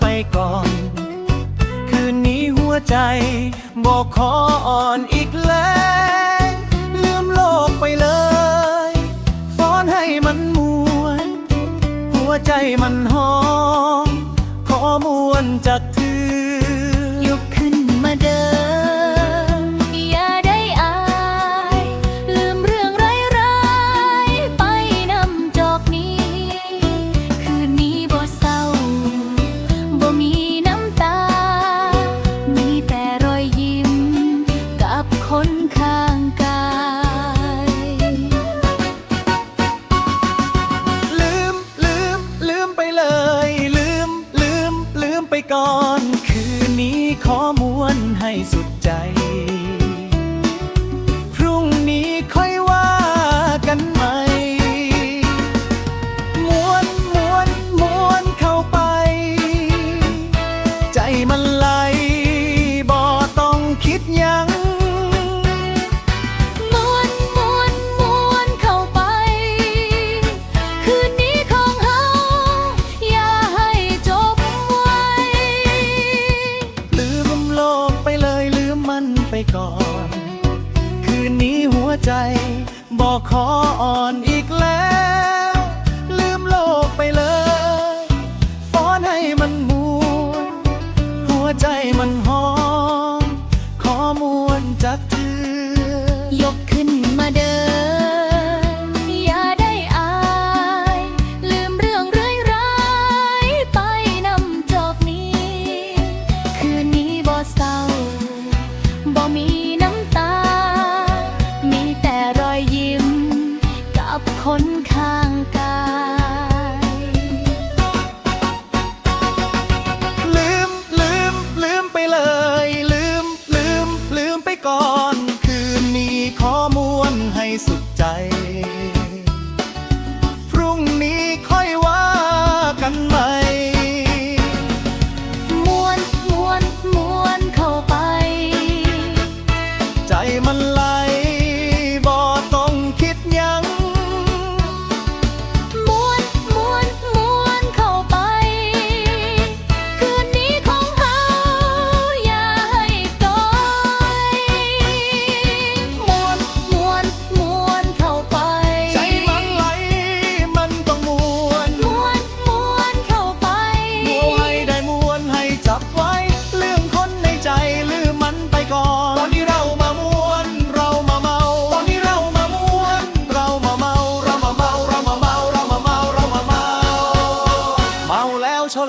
ไปก่อน คืนนี้หัวใจ บอกขออ่อนอีกแล้วลืมโลกไปเลยฟ้อนให้มันมวน หัวใจมันหอม ขอมวนจากเธอ สุดใจ ขออ่อนอีกแล้ว ลืมโลกไปเลยฟ้อนให้มันมูนหัวใจมันหอม ขอมวนจากเธ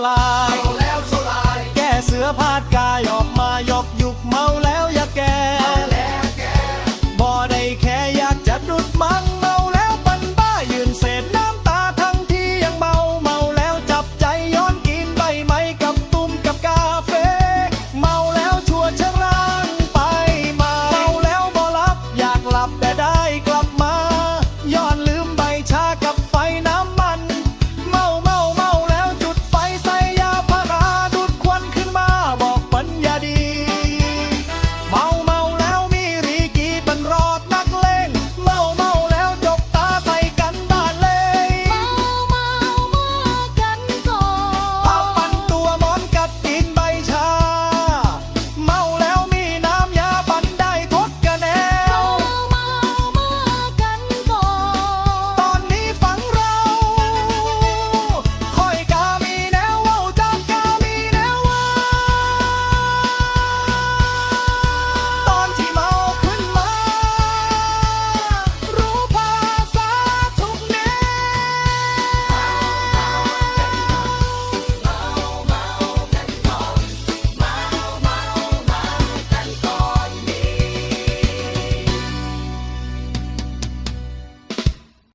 ลายเมาแล้วโซลาย แก้เสือพาดกายออกมายอกยุกเมาแล้วอย่าแก่แล้วแก่บ่ได้แค่อยากจะดุดมังเมาแล้วปันบ้ายืนเศษน้ำตาทั้งที่ยังเมาเมาแล้วจับใจย้อนกินใบไม้กับตุ้มกับกาเฟเมาแล้วชัวชะร่างไปมาเมาแล้วบ่หลับอยากหลับแต่ได้ก็